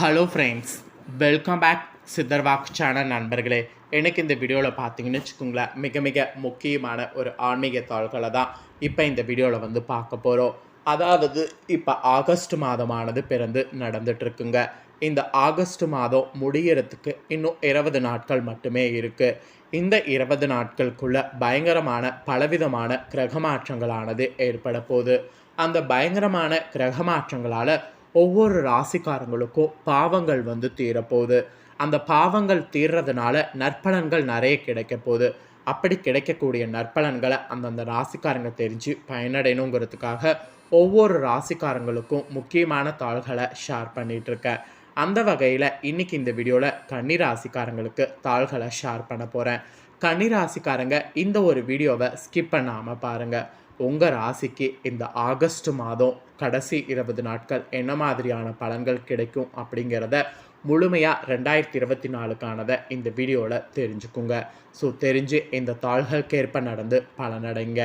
Hello friends welcome back சித்தர்வாக் channel நண்பர்களே. எனக்கு இந்த வீடியோவில் பார்த்தீங்கன்னு வச்சுக்கோங்களேன் மிக மிக முக்கியமான ஒரு ஆன்மீக தாள்களை தான் இப்போ இந்த வீடியோவில் வந்து பார்க்க போகிறோம் அதாவது இப்போ ஆகஸ்ட் மாதமானது பிறந்து நடந்துட்டுருக்குங்க இந்த ஆகஸ்ட் மாதம் முடியறதுக்கு இன்னும் இருபது நாட்கள் மட்டுமே இருக்குது இந்த இருபது நாட்களுக்குள்ள பயங்கரமான பலவிதமான கிரகமாற்றங்களானது ஏற்பட போகுது. அந்த பயங்கரமான கிரகமாற்றங்களால் ஒவ்வொரு ராசிக்காரங்களுக்கும் பாவங்கள் வந்து தீரப்போகுது. அந்த பாவங்கள் தீர்றதுனால நற்பலன்கள் நிறைய கிடைக்க போகுது. அப்படி கிடைக்கக்கூடிய நற்பலன்களை அந்தந்த ராசிக்காரங்க தெரிஞ்சு பயனடையணுங்கிறதுக்காக ஒவ்வொரு ராசிக்காரங்களுக்கும் முக்கியமான தாள்களை ஷேர் பண்ணிகிட்ருக்கேன் இருக்கேன். அந்த வகையில் இன்னைக்கு இந்த வீடியோவில் கன்னி ராசிக்காரங்களுக்கு தாள்களை ஷேர் பண்ண போகிறேன் கன்னி ராசிக்காரங்க இந்த ஒரு வீடியோவை ஸ்கிப் பண்ணாமல் பாருங்கள் உங்கள் ராசிக்கு இந்த ஆகஸ்ட் மாதம் கடைசி இருபது நாட்கள் என்ன மாதிரியான பலன்கள் கிடைக்கும் அப்படிங்கிறத முழுமையாக ரெண்டாயிரத்தி இருபத்தி நாலுக்கானதை இந்த வீடியோவில் தெரிஞ்சுக்குங்க. ஸோ தெரிஞ்சு இந்த தாள்களுக்கேற்ப நடந்து பலனடைங்க.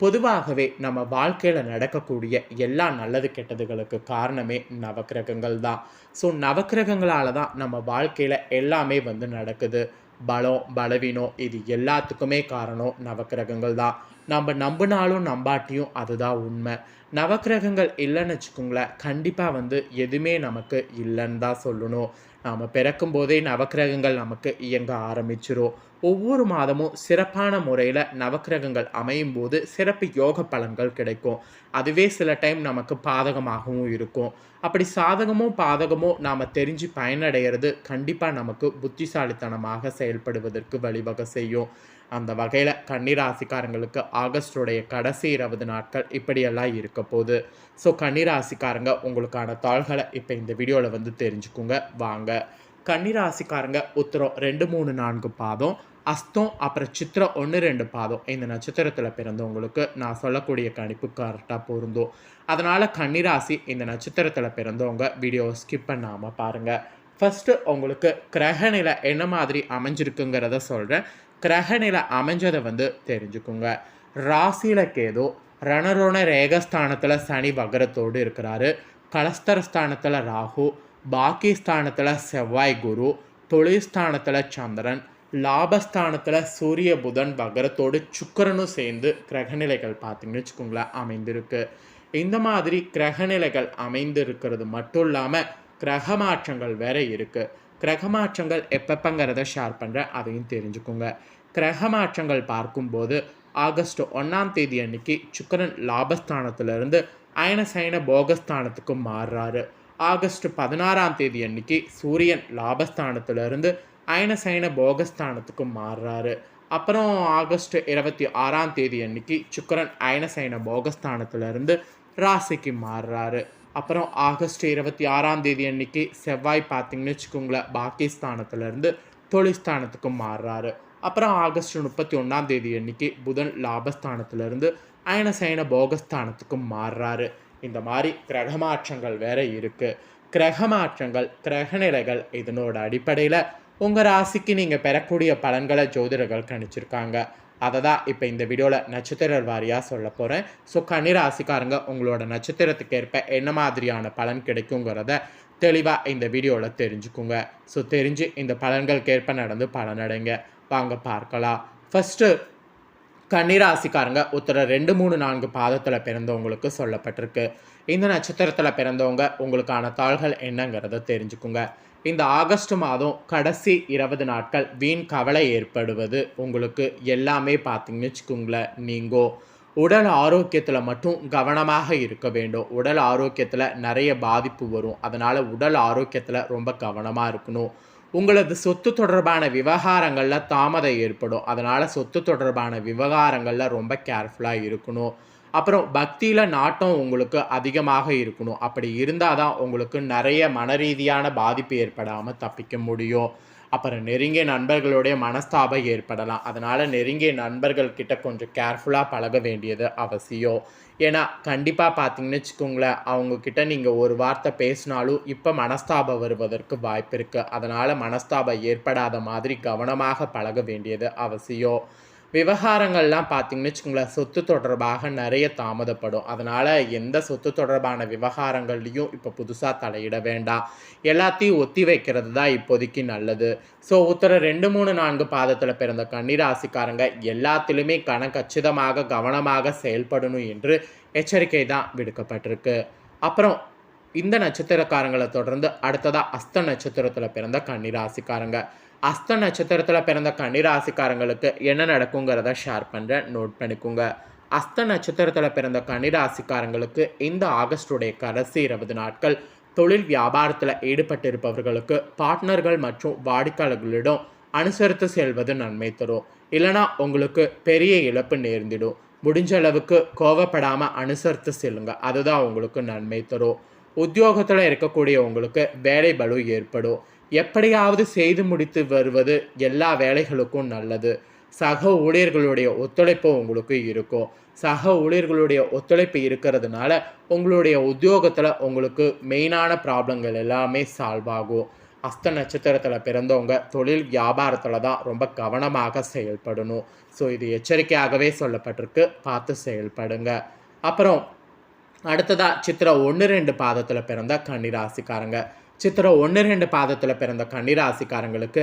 பொதுவாகவே நம்ம வாழ்க்கையில் நடக்கக்கூடிய எல்லா நல்லது கெட்டதுகளுக்கு காரணமே நவக்கிரகங்கள் தான் ஸோ நவக்கிரகங்களால் தான் நம்ம வாழ்க்கையில் எல்லாமே வந்து நடக்குது. பலம் பலவீனம் இது எல்லாத்துக்குமே காரணம் நவக்கிரகங்கள் தான். நம்ம நம்பினாலும் நம்பாட்டியும் அதுதான் உண்மை. நவக்கிரகங்கள் இல்லைன்னு வச்சுக்கோங்களேன் கண்டிப்பாக வந்து எதுவுமே நமக்கு இல்லைன்னு தான் சொல்லணும். நாம் பிறக்கும் போதே நவக்கிரகங்கள் நமக்கு இயங்க ஆரம்பிச்சிரும். ஒவ்வொரு மாதமும் சிறப்பான முறையில் நவக்கிரகங்கள் அமையும் போது சிறப்பு யோக பலன்கள் கிடைக்கும். அதுவே சில டைம் நமக்கு பாதகமாகவும் இருக்கும். அப்படி சாதகமோ பாதகமோ நாம் தெரிஞ்சு பயனடைகிறது கண்டிப்பாக நமக்கு புத்திசாலித்தனமாக செயல்படுவதற்கு வழிவகை செய்யும். அந்த வகையில் கன்னிராசிக்காரங்களுக்கு ஆகஸ்டோடைய கடைசி இருபது நாட்கள் இப்படியெல்லாம் இருக்க போகுது. ஸோ கன்னிராசிக்காரங்க உங்களுக்கான தாள்களை இப்போ இந்த வீடியோவில் வந்து தெரிஞ்சுக்குங்க. வாங்க. கன்னிராசிக்காரங்க உத்தரம் ரெண்டு மூணு நான்கு பாதம். அஸ்தம் அப்புறம் சித்திரம் ஒன்று ரெண்டு பாதம். இந்த நட்சத்திரத்தில் பிறந்தவங்களுக்கு நான் சொல்லக்கூடிய கணிப்பு கரெக்டாக பொருந்தும். அதனால் கன்னிராசி இந்த நட்சத்திரத்தில் பிறந்தவங்க வீடியோவை ஸ்கிப் பண்ணாமல் பாருங்கள் ஃபஸ்ட்டு உங்களுக்கு கிரகநிலை என்ன மாதிரி அமைஞ்சிருக்குங்கிறத சொல்கிறேன் கிரகநிலை அமைஞ்சதை வந்து தெரிஞ்சுக்குங்க. ராசியில் கேதோ ரணரோண ரேகஸ்தானத்தில் சனி வகரத்தோடு இருக்கிறாரு. கலஸ்தரஸ்தானத்தில் ராகு பாக்கிஸ்தானத்தில் செவ்வாய் குரு தொழில்ஸ்தானத்தில் சந்திரன் லாபஸ்தானத்தில் சூரிய புதன் வகரத்தோடு சுக்கரனும் சேர்ந்து கிரகநிலைகள் பார்த்தீங்கன்னு வச்சுக்கோங்களேன் அமைந்திருக்கு. இந்த மாதிரி கிரகநிலைகள் அமைந்து இருக்கிறது மட்டும் இல்லாமல் கிரக மாற்றங்கள் வேற இருக்குது கிரக மாற்றங்கள் எப்பப்பங்கிறத ஷேர் பண்ணுறேன் அதையும் தெரிஞ்சுக்கோங்க. கிரக மாற்றங்கள் பார்க்கும்போது ஆகஸ்ட் ஒன்றாம் தேதி அன்னைக்கு சுக்கரன் லாபஸ்தானத்திலிருந்து அயனசயன போகஸ்தானத்துக்கு மாறுறாரு. ஆகஸ்ட் பதினாறாம் தேதி அன்னைக்கு சூரியன் லாபஸ்தானத்திலிருந்து அயனசயன போகஸ்தானத்துக்கு மாறுறாரு. அப்புறம் ஆகஸ்ட் இருபத்தி ஆறாம் தேதி அன்னைக்கு சுக்கரன் அயனசயன போகஸ்தானத்திலிருந்து ராசிக்கு மாறுறாரு. அப்புறம் ஆகஸ்ட் இருபத்தி ஆறாம் தேதி அன்னைக்கு செவ்வாய் பார்த்தீங்கன்னு வச்சுக்கோங்களேன் பாகிஸ்தானத்துலேருந்து தொழில்ஸ்தானத்துக்கு மாறுறாரு. அப்புறம் ஆகஸ்ட் முப்பத்தி ஒன்றாம் தேதி அன்னைக்கு புதன் லாபஸ்தானத்துலேருந்து அயனசயன போகஸ்தானத்துக்கு மாறுறாரு. இந்த மாதிரி கிரக மாற்றங்கள் வேற இருக்குது கிரக மாற்றங்கள் கிரகநிலைகள் இதனோட அடிப்படையில் உங்கள் ராசிக்கு நீங்கள் பெறக்கூடிய பலன்களை ஜோதிடர்கள் கணிச்சிருக்காங்க. அதை தான் இப்போ இந்த வீடியோவில் நட்சத்திர வாரியாக சொல்ல போகிறேன் ஸோ கன்னிராசிக்காரங்க உங்களோட நட்சத்திரத்துக்கு ஏற்ப என்ன மாதிரியான பலன் கிடைக்குங்கிறத தெளிவாக இந்த வீடியோவில் தெரிஞ்சுக்குங்க. ஸோ தெரிஞ்சு இந்த பலன்களுக்கு ஏற்ப நடந்து பலனடைங்க வாங்க பார்க்கலாம். ஃபஸ்ட்டு கன்னிராசிக்காரங்க உத்தர ரெண்டு மூணு நான்கு பாதத்தில் பிறந்தவங்களுக்கு சொல்லப்பட்டிருக்கு. இந்த நட்சத்திரத்தில் பிறந்தவங்க உங்களுக்கான தாள்கள் என்னங்கிறத தெரிஞ்சுக்குங்க. இந்த ஆகஸ்ட் மாதம் கடைசி இருபது நாட்கள் வீண் கவலை ஏற்படுவது. உங்களுக்கு எல்லாமே பார்த்தீங்கன்னு வச்சுக்கோங்களேன். நீங்கள் உடல் ஆரோக்கியத்தில் மட்டும் கவனமாக இருக்க வேண்டும். உடல் ஆரோக்கியத்தில் நிறைய பாதிப்பு வரும். அதனால் உடல் ஆரோக்கியத்தில் ரொம்ப கவனமாக இருக்கணும். உங்களது சொத்து தொடர்பான விவகாரங்களில் தாமதம் ஏற்படும். அதனால் சொத்து தொடர்பான விவகாரங்களில் ரொம்ப கேர்ஃபுல்லாக இருக்கணும். அப்புறம் பக்தியில் நாட்டம் உங்களுக்கு அதிகமாக இருக்கணும். அப்படி இருந்தால் தான் உங்களுக்கு நிறைய மனரீதியான பாதிப்பு ஏற்படாமல் தப்பிக்க முடியும். அப்புறம் நெருங்கிய நண்பர்களுடைய மனஸ்தாபம் ஏற்படலாம். அதனால் நெருங்கிய நண்பர்கள்கிட்ட கொஞ்சம் கேர்ஃபுல்லாக பழக வேண்டியது அவசியம். ஏன்னா கண்டிப்பாக பார்த்தீங்கன்னு வச்சுக்கோங்களேன் அவங்கக்கிட்ட நீங்கள் ஒரு வார்த்தை பேசினாலும் இப்போ மனஸ்தாபம் வருவதற்கு வாய்ப்பு இருக்குது அதனால் மனஸ்தாபம் ஏற்படாத மாதிரி கவனமாக பழக வேண்டியது அவசியம். விவகாரங்கள்லாம் பார்த்தீங்கன்னு வச்சுக்கோங்களேன் சொத்து தொடர்பாக நிறைய தாமதப்படும். அதனால் எந்த சொத்து தொடர்பான விவகாரங்கள்லையும் இப்போ புதுசாக தலையிட வேண்டாம். எல்லாத்தையும் ஒத்தி வைக்கிறது தான் இப்போதைக்கு நல்லது. ஸோ உத்தர ரெண்டு மூணு நான்கு பாதத்தில் பிறந்த கன்னிராசிக்காரங்க எல்லாத்திலுமே கணக்கச்சிதமாக கவனமாக செயல்படணும் என்று எச்சரிக்கை தான் விடுக்கப்பட்டிருக்கு. அப்புறம் இந்த நட்சத்திரக்காரங்களை தொடர்ந்து அடுத்ததாக அஸ்த நட்சத்திரத்தில் பிறந்த கன்னிராசிக்காரங்க. அஸ்த நட்சத்திரத்தில் பிறந்த கன்னிராசிக்காரங்களுக்கு என்ன நடக்குங்கிறத ஷேர் பண்ணுறேன் நோட் பண்ணிக்கோங்க. அஸ்த நட்சத்திரத்தில் பிறந்த கன்னிராசிக்காரங்களுக்கு இந்த ஆகஸ்டுடைய கடைசி இருபது நாட்கள் தொழில் வியாபாரத்தில் ஈடுபட்டிருப்பவர்களுக்கு பார்ட்னர்கள் மற்றும் வாடிக்கையாளர்களிடம் அனுசரித்து செல்வது நன்மை தரும். இல்லைனா உங்களுக்கு பெரிய இழப்பு நேர்ந்திடும். முடிஞ்ச அளவுக்கு கோவப்படாமல் அனுசரித்து செல்லுங்க. அதுதான் உங்களுக்கு நன்மை தரும். உத்தியோகத்தில் இருக்கக்கூடிய உங்களுக்கு வேலை பலு ஏற்படும். எப்படியாவது செய்து முடித்து வருவது எல்லா வேலைகளுக்கும் நல்லது. சக ஊழியர்களுடைய ஒத்துழைப்பு உங்களுக்கு இருக்கும். சக ஊழியர்களுடைய ஒத்துழைப்பு இருக்கிறதுனால உங்களுடைய உத்தியோகத்தில் உங்களுக்கு மெயினான ப்ராப்ளங்கள் எல்லாமே சால்வ் ஆகும். அஸ்த நட்சத்திரத்தில் பிறந்தவங்க தொழில் வியாபாரத்தில் தான் ரொம்ப கவனமாக செயல்படணும். ஸோ இது எச்சரிக்கையாகவே சொல்லப்பட்டிருக்கு. பார்த்து செயல்படுங்க. அப்புறம் அடுத்ததாக சித்திரை ஒன்று ரெண்டு பாதத்தில் பிறந்த கன்னிராசிக்காரங்க. சித்திர ஒன்று ரெண்டு பாதத்தில் பிறந்த கன்னிராசிக்காரங்களுக்கு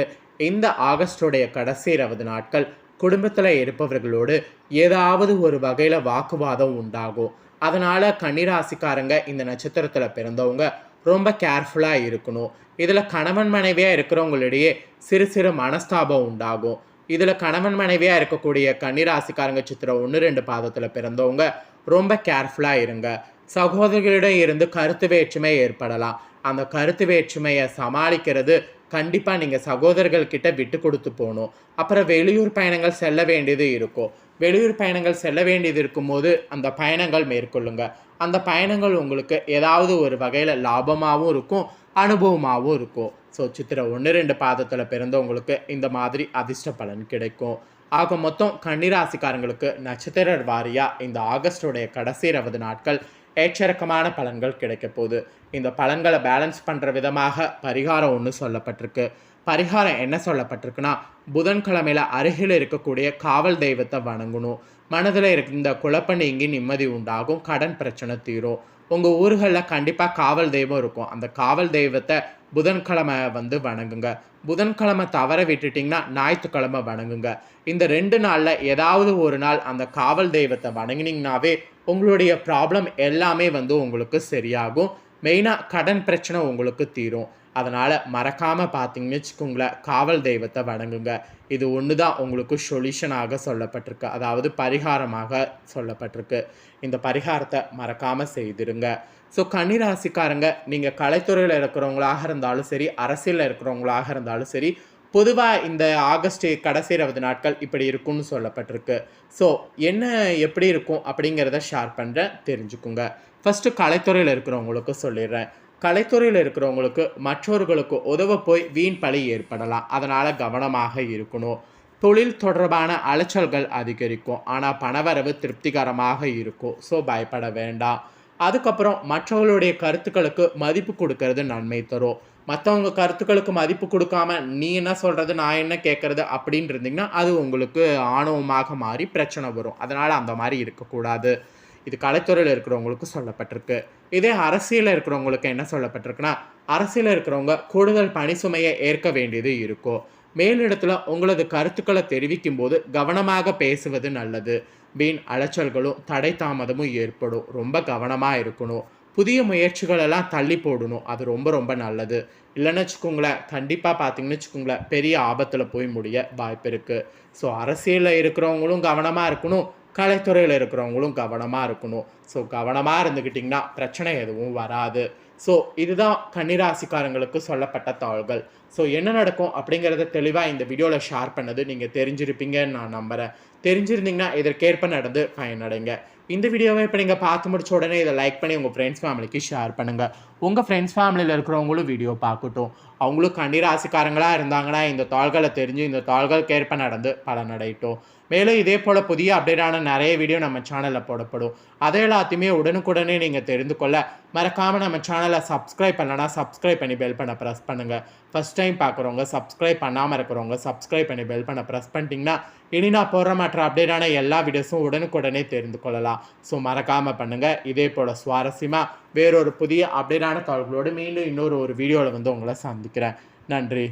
இந்த ஆகஸ்டோடைய கடைசி இருபது நாட்கள் குடும்பத்தில் இருப்பவர்களோடு ஏதாவது ஒரு வகையில் வாக்குவாதம் உண்டாகும். அதனால் கன்னிராசிக்காரங்க இந்த நட்சத்திரத்தில் பிறந்தவங்க ரொம்ப கேர்ஃபுல்லாக இருக்கணும். இதில் கணவன் மனைவியாக இருக்கிறவங்களிடையே சிறு சிறு மனஸ்தாபம் உண்டாகும். இதில் கணவன் மனைவியாக இருக்கக்கூடிய கன்னிராசிக்காரங்க சித்திரம் ஒன்று ரெண்டு பாதத்தில் பிறந்தவங்க ரொம்ப கேர்ஃபுல்லாக இருங்க. சகோதரிகளிடம் இருந்து கருத்து வேற்றுமை ஏற்படலாம். அந்த கருத்து வேற்றுமையை சமாளிக்கிறது கண்டிப்பாக நீங்கள் சகோதரர்கள்கிட்ட விட்டு கொடுத்து போகணும். அப்புறம் வெளியூர் பயணங்கள் செல்ல வேண்டியது இருக்கும். வெளியூர் பயணங்கள் செல்ல வேண்டியது இருக்கும்போது அந்த பயணங்கள் மேற்கொள்ளுங்க. அந்த பயணங்கள் உங்களுக்கு ஏதாவது ஒரு வகையில் லாபமாகவும் இருக்கும் அனுபவமாகவும் இருக்கும். ஸோ சித்திரை ஒன்று ரெண்டு பாதத்தில் பிறந்தவங்களுக்கு இந்த மாதிரி அதிர்ஷ்ட பலன் கிடைக்கும். ஆக மொத்தம் கன்னிராசிக்காரங்களுக்கு நட்சத்திர வாரியாக இந்த ஆகஸ்டோடைய கடைசி இருபது நாட்கள் ஏச்சரக்கமான பலன்கள் கிடைக்க போகுது. இந்த பலன்களை பேலன்ஸ் பண்ணுற விதமாக பரிகாரம் ஒன்று சொல்லப்பட்டிருக்கு. பரிகாரம் என்ன சொல்லப்பட்டிருக்குன்னா புதன்கிழமையில் அருகில் இருக்கக்கூடிய காவல் தெய்வத்தை வணங்கணும். மனதில் இருந்த குழப்ப நீங்கி நிம்மதி உண்டாகும். கடன் பிரச்சனை தீரும். உங்கள் ஊர்களில் கண்டிப்பாக காவல் தெய்வம் இருக்கும். அந்த காவல் தெய்வத்தை புதன்கிழமை வந்து வணங்குங்க. புதன்கிழமை தவற விட்டுட்டிங்கன்னா ஞாயிற்றுக்கிழமை வணங்குங்க. இந்த ரெண்டு நாளில் ஏதாவது ஒரு நாள் அந்த காவல் தெய்வத்தை வணங்கினீங்கனாவே உங்களுடைய ப்ராப்ளம் எல்லாமே வந்து உங்களுக்கு சரியாகும். மெயினாக கடன் பிரச்சனை உங்களுக்கு தீரும். அதனால் மறக்காமல் பார்த்தீங்கன்னு வச்சுக்கோங்களேன் காவல் தெய்வத்தை வணங்குங்க. இது ஒன்று தான் உங்களுக்கு சொல்யூஷனாக சொல்லப்பட்டிருக்கு. அதாவது பரிகாரமாக சொல்லப்பட்டிருக்கு. இந்த பரிகாரத்தை மறக்காமல் செய்திருங்க. ஸோ கன்னிராசிக்காரங்க நீங்கள் கலைத்துறையில் இருக்கிறவங்களாக இருந்தாலும் சரி அரசியலில் இருக்கிறவங்களாக இருந்தாலும் சரி பொதுவாக இந்த ஆகஸ்ட் கடைசி இருபது நாட்கள் இப்படி இருக்கும்னு சொல்லப்பட்டிருக்கு. ஸோ என்ன எப்படி இருக்கும் அப்படிங்கிறத ஷேர் பண்ணுறேன் தெரிஞ்சுக்குங்க. ஃபஸ்ட்டு கலைத்துறையில் இருக்கிறவங்களுக்கு சொல்லிடுறேன். கலைத்துறையில் இருக்கிறவங்களுக்கு மற்றவர்களுக்கு உதவ போய் வீண் பழி ஏற்படலாம். அதனால் கவனமாக இருக்கணும். தொழில் தொடர்பான அலைச்சல்கள் அதிகரிக்கும். ஆனால் பணவரவு திருப்திகரமாக இருக்கும். ஸோ பயப்பட வேண்டாம். அதுக்கப்புறம் மற்றவர்களுடைய கருத்துக்களுக்கு மதிப்பு கொடுக்கறது நன்மை தரும். மற்றவங்க கருத்துக்களுக்கு மதிப்பு கொடுக்காம நீ என்ன சொல்கிறது நான் என்ன கேட்குறது அப்படின்னு இருந்தீங்கன்னா அது உங்களுக்கு ஆணவமாக மாறி பிரச்சனை வரும். அதனால் அந்த மாதிரி இருக்கக்கூடாது. இது கலைத்துறையில் இருக்கிறவங்களுக்கு சொல்லப்பட்டிருக்கு. இதே அரசியலில் இருக்கிறவங்களுக்கு என்ன சொல்லப்பட்டிருக்குன்னா அரசியலில் இருக்கிறவங்க கூடுதல் பணி சுமையை ஏற்க வேண்டியது இருக்கும். மேலிடத்தில் உங்களது கருத்துக்களை தெரிவிக்கும் போது கவனமாக பேசுவது நல்லது. வீண் அலைச்சல்களும் தடை தாமதமும் ஏற்படும். ரொம்ப கவனமாக இருக்கணும். புதிய முயற்சிகளெல்லாம் தள்ளி போடணும். அது ரொம்ப ரொம்ப நல்லது. இல்லைன்னு வச்சுக்கோங்களேன் கண்டிப்பாக பார்த்தீங்கன்னு வச்சுக்கோங்களேன் பெரிய ஆபத்தில் போய் முடிய வாய்ப்பு இருக்குது ஸோ அரசியலில் இருக்கிறவங்களும் கவனமாக இருக்கணும். கலைத்துறையில் இருக்கிறவங்களும் கவனமாக இருக்கணும். ஸோ கவனமாக இருந்துக்கிட்டிங்கன்னா பிரச்சனை எதுவும் வராது. ஸோ இதுதான் கன்னிராசிக்காரங்களுக்கு சொல்லப்பட்ட தாள்கள். ஸோ என்ன நடக்கும் அப்படிங்கிறத தெளிவாக இந்த வீடியோவில் ஷேர் பண்ணது நீங்கள் தெரிஞ்சிருப்பீங்கன்னு நான் நம்புகிறேன் தெரிஞ்சிருந்தீங்கன்னா இதற்கேற்ப நடந்து பயனடைங்க. இந்த வீடியோவை இப்போ நீங்கள் பார்த்து முடிச்ச உடனே இதை லைக் பண்ணி உங்கள் ஃப்ரெண்ட்ஸ் ஃபேமிலிக்கு ஷேர் பண்ணுங்கள் உங்கள் ஃப்ரெண்ட்ஸ் ஃபேமிலியில் இருக்கிறவங்களும் வீடியோ பார்க்கட்டும். அவங்களும் கன்னிராசிக்காரங்களாக இருந்தாங்கன்னா இந்த தாள்களை தெரிஞ்சு இந்த தாள்களுக்கு ஏற்ப நடந்து பலனடையட்டும். மேலும் இதே போல் புதிய அப்டேட்டான நிறைய வீடியோ நம்ம சேனலில் போடப்படும். அதை எல்லாத்தையுமே உடனுக்குடனே நீங்கள் தெரிந்து கொள்ள மறக்காமல் நம்ம சேனலை சப்ஸ்கிரைப் பண்ணலன்னா சப்ஸ்கிரைப் பண்ணி பெல் பண்ண ப்ரெஸ் பண்ணுங்கள் ஃபஸ்ட் டைம் பார்க்குறவங்க சப்ஸ்கிரைப் பண்ணாமல் இருக்கிறவங்க சப்ஸ்கிரைப் பண்ணி பெல் பண்ண ப்ரெஸ் பண்ணிட்டீங்கன்னா இனி நான் போடுற மற்ற அப்டேட்டான எல்லா வீடியோஸும் உடனுக்குடனே தெரிந்து கொள்ளலாம். ஸோ மறக்காமல் பண்ணுங்கள் இதே போல் சுவாரஸ்யமாக வேறொரு புதிய அப்டேட்டான தகவல்களோடு மீண்டும் இன்னொரு ஒரு வீடியோவில் வந்து உங்களை சந்திக்கிறேன். நன்றி.